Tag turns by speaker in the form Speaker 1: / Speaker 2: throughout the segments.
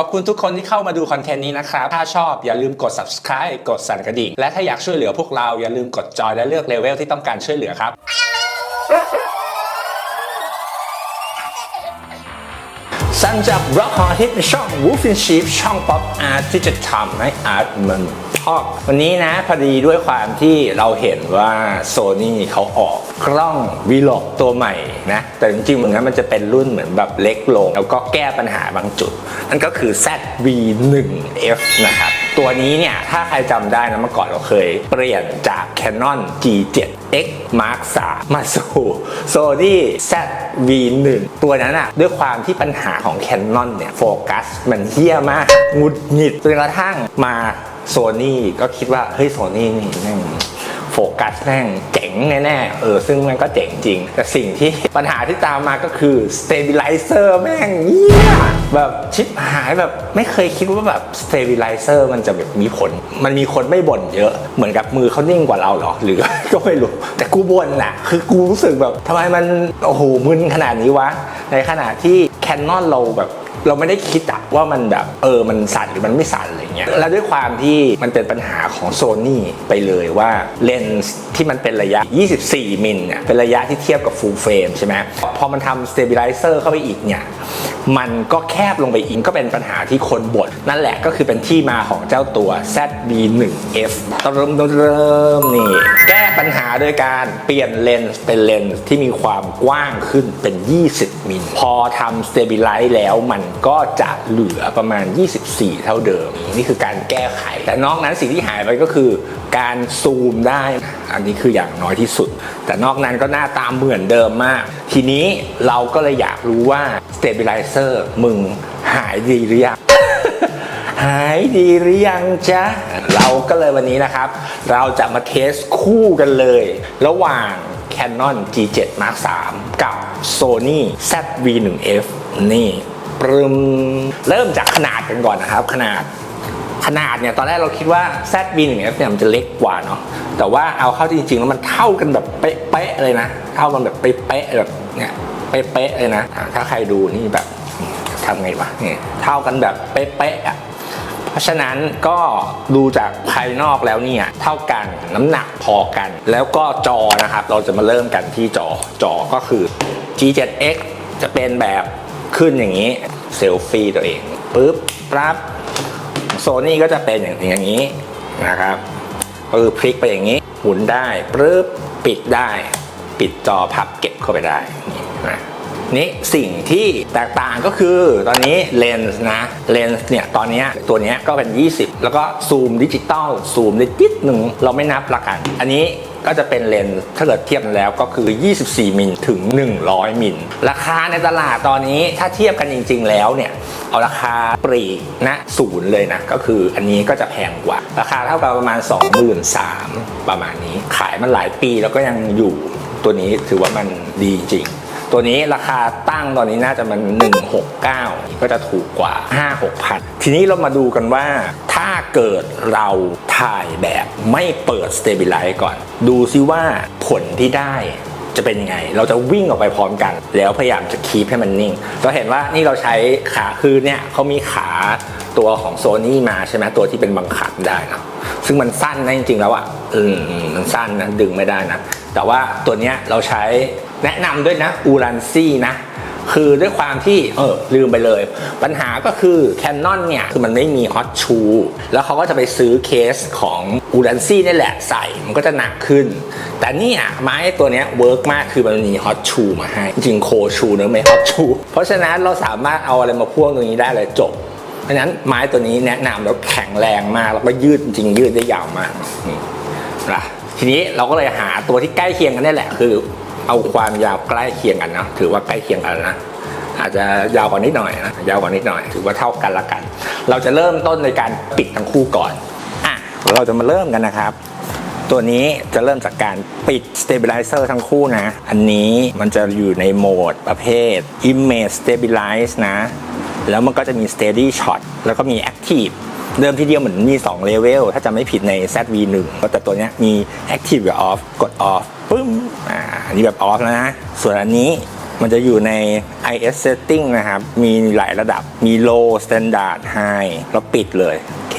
Speaker 1: ขอบคุณทุกคนที่เข้ามาดูคอนเทนต์นี้นะครับ ถ้าชอบอย่าลืมกด subscribe กดสั่นกระดิ่ง และถ้าอยากช่วยเหลือพวกเราอย่าลืมกดจอยและเลือกเลเวลที่ต้องการช่วยเหลือครับ สั่งจากบล็อกฮอทิตในช่อง Wolf in Sheep ช่องป๊อปอาร์ตที่จะทำให้อาร์ตมัน พอกวันนี้นะพอดีด้วยความที่เราเห็นว่าโซนี่เขาออกกล้องวีล็อกตัวใหม่นะ แต่จริงๆเหมือนกันมันจะเป็นรุ่นเหมือนแบบเล็กลง แล้วก็แก้ปัญหาบางจุด นั่นก็คือ ZV1F นะครับ ตัวนี้เนี่ย ถ้าใครจำได้นะเมื่อก่อนเราเคยเปลี่ยนจาก Canon G7X Mark III มาสู่ Sony ZV1 ตัวนั้นอะด้วยความที่ปัญหาของ Canon เนี่ยโฟกัสมันเฮี้ยมากหงุดหงิดจนกระทั่งมา โซนี่ก็คิดว่าเฮ้ยโซนี่นี่แม่งโฟกัสแม่งเจ๋งแน่ๆเออซึ่งมันก็เจ๋งจริง แต่สิ่งที่ปัญหาที่ตามมาก็คือ stabilizer แม่งเยี่ยแบบชิปหายแบบไม่เคยคิดว่าแบบ stabilizer มันจะแบบมีผล มันมีคนไม่บ่นเยอะเหมือนกับมือเขานิ่งกว่าเราเหรอ หรือก็ไม่รู้ แต่กูบ่นน่ะ คือกูรู้สึกแบบทำไมมันโอ้โหมึนขนาดนี้วะ ในขณะที่ Canon เราแบบเราไม่ได้คิดอะว่ามันแบบเออมันสั่นหรือมันไม่สั่นอะไรเงี้ยแล้วด้วยความที่มันเป็นปัญหาของโซนี่ไปเลยว่าเลนส์ที่มันเป็นระยะ 24 มิลเนี่ยเป็นระยะที่เทียบกับ full frame ใช่ไหมพอมันทำ stabilizer เข้าไปอีกเนี่ยมันก็แคบลงไปอีกก็เป็นปัญหาที่คนบ่นนั่นแหละก็คือเป็นที่มาของเจ้าตัว ZV1F เริ่มเริ่มนี่ แก้ปัญหาโดยการเปลี่ยนเลนส์เป็นเลนส์ที่มีความกว้างขึ้นเป็น 20 มิล พอทำ stabilize แล้วมันก็จะเหลือประมาณ 24 เท่าเดิม นี่คือการแก้ไข แต่นอกนั้นสิ่งที่หายไปก็คือ การซูมได้ อันนี้คืออย่างน้อยที่สุด แต่นอกนั้นก็หน้าตามเหมือนเดิมมาก ทีนี้เราก็เลยอยากรู้ว่า stabilizer มึงหายดีหรือยังหายดีหรือยังจ๊ะ เราก็เลยวันนี้นะครับ เราจะมาเทสคู่กันเลย ระหว่าง Canon G7 Mark III กับ Sony ZV1F นี่ ปรึมเริ่มจากขนาดกันก่อนนะครับ ขนาดขนาดเนี่ยตอนแรกเราคิดว่า ZV1F เนี่ยมันจะเล็กกว่าเนาะแต่ว่าเอาเข้าจริงๆแล้วมันเท่ากันแบบเป๊ะๆเลยนะ เท่ากันแบบเป๊ะๆแบบเนี่ยเป๊ะๆเลยนะ ถ้าใครดูนี่แบบทำไงวะเนี่ยเท่ากันแบบเป๊ะๆอะเพราะฉะนั้นก็ดูจากภายนอกแล้วเนี่ยเท่ากันน้ำหนักพอกัน แล้วก็จอนะครับ เราจะมาเริ่มกันที่จอจอก็คือ G7X จะเป็นแบบ ขึ้นอย่างนี้เซลฟี่ตัวเองปุ๊บปั๊บโซนี่ก็จะเป็นอย่างอย่างนี้นะครับก็คือพลิกไปอย่างนี้หมุนได้ปุ๊บปิดได้ ปิดจอพับเก็บเข้าไปได้นี่นะนี่สิ่งที่แตกต่างก็คือตอนนี้เลนส์นะเลนส์เนี่ยตอนเนี้ยตัวเนี้ยก็เป็น 20 แล้วก็ซูมดิจิตอลซูมได้นิดหนึ่งเราไม่นับละกัน อันนี้ ก็จะเป็นเลนส์ถ้าเกิดเทียบกันแล้วก็คือ 24 มิลถึง 100 มิล ราคาในตลาดตอนนี้ถ้าเทียบกันจริง ๆ แล้วเนี่ย เอาราคาปรีกนะศูนย์เลยนะ ก็คืออันนี้ก็จะแพงกว่า ราคาเท่ากับประมาณ 23,000ประมาณนี้ ขายมันหลายปีแล้วก็ยังอยู่ตัวนี้ถือว่ามันดีจริง ตัวนี้ราคาตั้งตอนนี้น่าจะมัน 169 ก็จะถูกกว่า 5 6พันทีนี้เรามาดูกันว่า ถ้าเกิดเราถ่ายแบบไม่เปิด Stabilize ก่อน ดูซิว่าผลที่ได้จะเป็นยังไง เราจะวิ่งออกไปพร้อมกัน แล้วพยายามจะคีปให้มันนิ่ง เราเห็นว่านี่เราใช้ขาคือเนี่ยเขามีขาตัวของโซนี่มาใช่ไหมตัวที่เป็นบังคับได้นะซึ่งมันสั้นนะจริงๆแล้วอะอืมมันสั้นนะดึงไม่ได้นะ แต่ว่าตัวเนี้ยเราใช้ แนะนำด้วยนะอูรันซี่นะคือด้วยความที่เออลืมไปเลย ปัญหาก็คือ Canon เนี่ย คือมันไม่มีฮอตชูแล้วเขาก็จะไปซื้อเคสของอูรันซี่นี่แหละใส่มันก็จะหนักขึ้น แต่เนี่ยไม้ตัวเนี้ยเวิร์กมากคือมันมีฮอตชูมาให้ จริงโคชูเนอะไม่ฮอตชูเพราะฉะนั้นเราสามารถเอาอะไรมาพ่วงตรงนี้ได้เลยจบ เพราะฉะนั้นไม้ตัวนี้แนะนำแล้วแข็งแรงมากแล้วก็ยืดจริงยืดได้ยาวมากนี่นะทีนี้เราก็เลยหาตัวที่ใกล้เคียงกันนี่แหละคือ เอาความยาวใกล้เคียงกันเนาะถือว่าใกล้เคียงกันนะอาจจะยาวกว่านิดหน่อยนะยาวกว่านิดหน่อย ถือว่าเท่ากันละกัน เราจะเริ่มต้นในการปิดทั้งคู่ก่อนอะเราจะมาเริ่มกันนะครับ ตัวนี้จะเริ่มจากการปิด stabilizer ทั้งคู่นะ อันนี้มันจะอยู่ในโหมดประเภท image stabilize นะ แล้วมันก็จะมี steady shot แล้วก็มี active เดิมทีเดียวเหมือนมี2เลเวลถ้าจะไม่ผิดใน ZV1 แต่ตัวเนี้ยมี active กับ off กด off ปึ้ม อันนี้แบบ off แล้วนะ ส่วนอันนี้มันจะอยู่ใน IS setting นะครับ มีหลายระดับ มี low standard high แล้วปิดเลย โอเค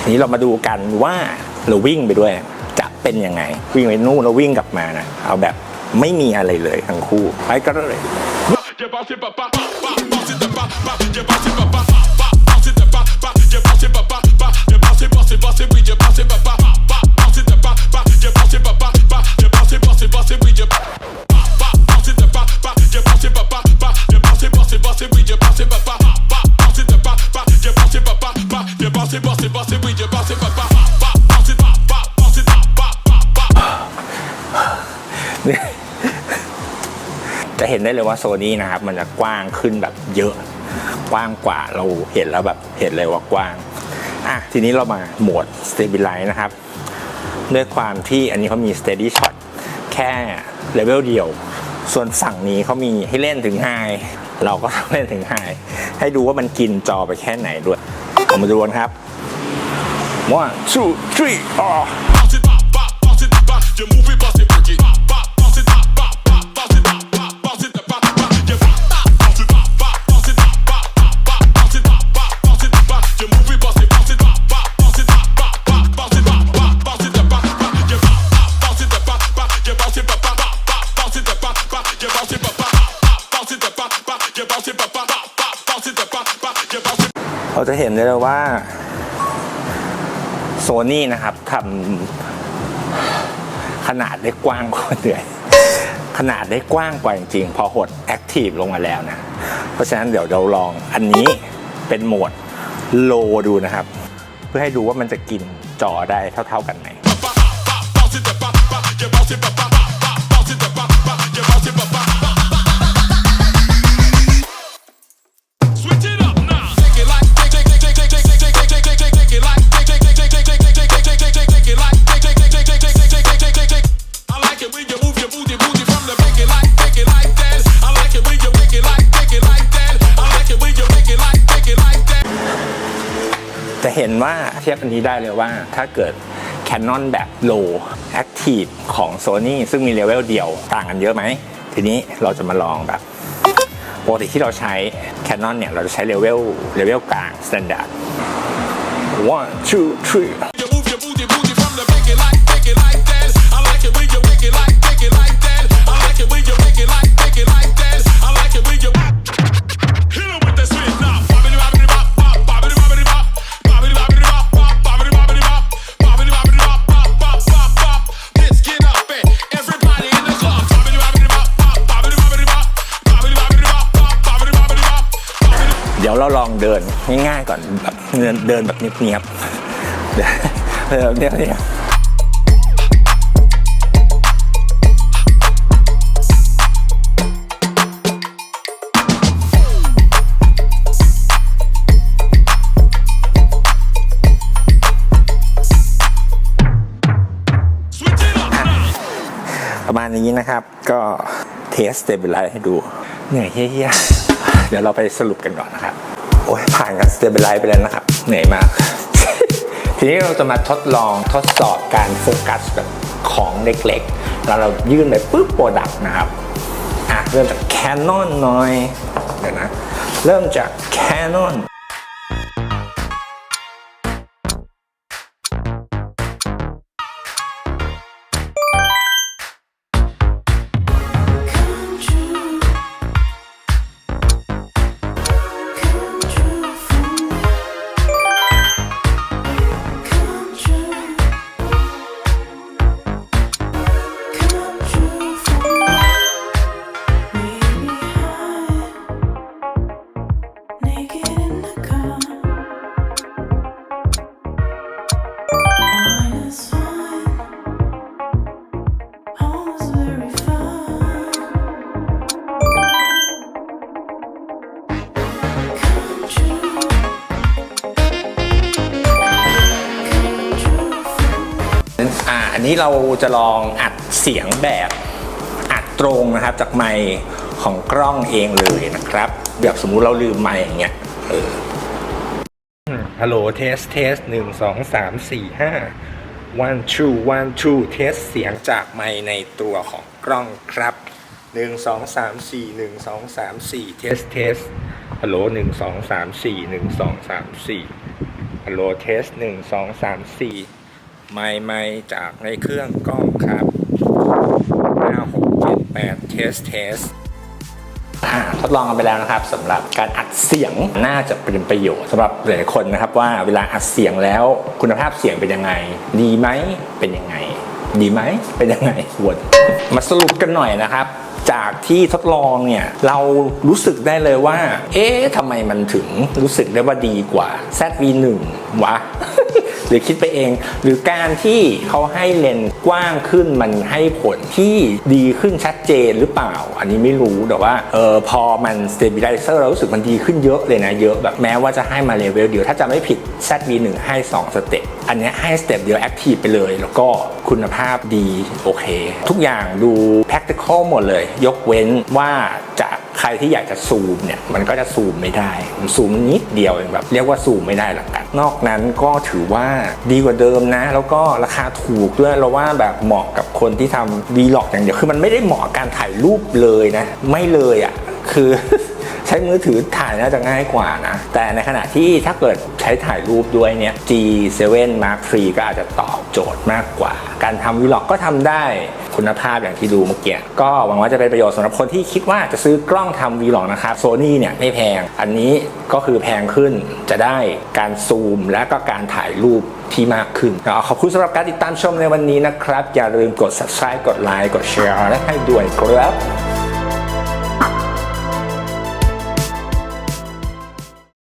Speaker 1: ทีนี้เรามาดูกันว่าเราวิ่งไปด้วย จะเป็นยังไง วิ่งไปนู่นแล้ววิ่งกลับมานะ เอาแบบไม่มีอะไรเลยทั้งคู่ ไปกันเลย ได้เลยว่าโซนี่นะครับมันจะกว้างขึ้นแบบเยอะ กว้างกว่าเราเห็นแล้วแบบเห็นเลยว่ากว้างอะทีนี้เรามาโหมด stabilize นะครับ ด้วยความที่อันนี้เขามี steady shot แค่เลเวลเดียว ส่วนฝั่งนี้เขามีให้เล่นถึง high เราก็ต้องเล่นถึง high ให้ดูว่ามันกินจอไปแค่ไหนด้วย มาดูกันครับ one two three อ๋อ ได้เลยว่าโซนี่นะครับทำขนาดได้กว้างกว่าเดือยขนาดได้กว้างกว่าจริงๆ พอหดแอคทีฟลงมาแล้วนะ เพราะฉะนั้นเดี๋ยวเราลองอันนี้เป็นโหมดโลดูนะครับ เพื่อให้ดูว่ามันจะกินจอได้เท่าๆกันไหม เทียบอันนี้ได้เลยว่าถ้าเกิด Canon แบบ low active ของ Sony ซึ่งมีเลเวลเดียวต่างกันเยอะไหม ทีนี้เราจะมาลองแบบปกติที่เราใช้ Canon เนี่ย เราจะใช้เลเวลเลเวลกลาง standard one two three เดินเดินแบบเนียบๆเดินเดินแบบเนียบๆประมาณนี้นะครับ ก็เทสเตเบลไลให้ดูเหนื่อยเฮี้ยๆเดี๋ยวเราไปสรุปกันก่อนนะครับ โอ้ยผ่านการสเตเบลไลไปแล้วนะครับ เหนื่อยมาก ทีนี้เราจะมาทดลองทดสอบการโฟกัสแบบของเล็กๆ แล้วเรายื่นไปปุ๊บโปรดักต์นะครับอะเริ่มจากแคนนอนหน่อย เดี๋ยวนะ เริ่มจาก
Speaker 2: แคนน
Speaker 1: อน นนี้เราจะลองอัดเสียงแบบอัดตรงนะครับจากไมค์ของกล้องเองเลยนะครับ แบบสมมุติเราลืมไมค์อย่างเงี้ยเออฮัลโหลเทสเทสหนึ่งสองสามสี่ห้า one two one two เทสเสียงจากไมค์ในตัวของกล้องครับหนึ่งสองสามสี่หนึ่งสองสามสี่เทสเทสฮัลโหลหนึ่งสองสามสี่หนึ่งสองสามสี่ฮัลโหลเทสหนึ่งสองสามสี่ ไม่ไม่จากในเครื่องกล้องครับห้าหกเจ็ดแปดเทสเทสทดลองกันไปแล้วนะครับสำหรับการอัดเสียงน่าจะเป็นประโยชน์สำหรับหลายคนนะครับว่าเวลาอัดเสียงแล้วคุณภาพเสียงเป็นยังไง ดีไหมเป็นยังไง ดีไหมเป็นยังไงวนมาสรุปกันหน่อยนะครับจากที่ทดลองเนี่ยเรารู้สึกได้เลยว่า เอ๊ะทำไมมันถึงรู้สึกได้ว่าดีกว่า ZV1 วะ หรือคิดไปเอง หรือการที่เขาให้เลนส์กว้างขึ้นมันให้ผลที่ดีขึ้นชัดเจนหรือเปล่า อันนี้ไม่รู้แต่ว่าเออพอมัน stabilizer เรารู้สึกมันดีขึ้นเยอะเลยนะ เยอะแบบแม้ว่าจะให้มาเลเวลเดียวถ้าจะไม่ผิด ZV1 ให้ 2 สเต็ปอันนี้ให้สเต็ปเดียว active ไปเลย แล้วก็คุณภาพดีโอเค ทุกอย่างดู practical หมดเลย ยกเว้นว่าจะ ใครที่อยากจะซูมเนี่ยมันก็จะซูมไม่ได้มันซูมนิดเดียวเองแบบเรียกว่าซูมไม่ได้หลักกันนอกนั้นก็ถือว่าดีกว่าเดิมนะ แล้วก็ราคาถูกด้วยเราว่าแบบเหมาะกับคนที่ทำวีล็อกอย่างเดียวคือมันไม่ได้เหมาะการถ่ายรูปเลยนะ ไม่เลยอะ่ะคือ ช้มือถือถ่ายน่าจะง่ายกว่านะ แต่ในขณะที่ถ้าเกิดใช้ถ่ายรูปด้วยเนี่ย G7 Mark III ก็อาจจะตอบโจทย์มากกว่า การทำวีล็อกก็ทำได้คุณภาพอย่างที่ดูเมื่อกี้ก็หวังว่าจะเป็นประโยชน์สำหรับคนที่คิดว่าจะซื้อกล้องทำวีล็อกนะครับโซนี่เนี่ยไม่แพง อันนี้ก็คือแพงขึ้นจะได้การซูมและก็การถ่ายรูปที่มากขึ้นขอบคุณสำหรับการติดตามชมในวันนี้นะครับ อย่าลืมกด subscribe กดไลค์กดแชร์และให้ด้วยครับ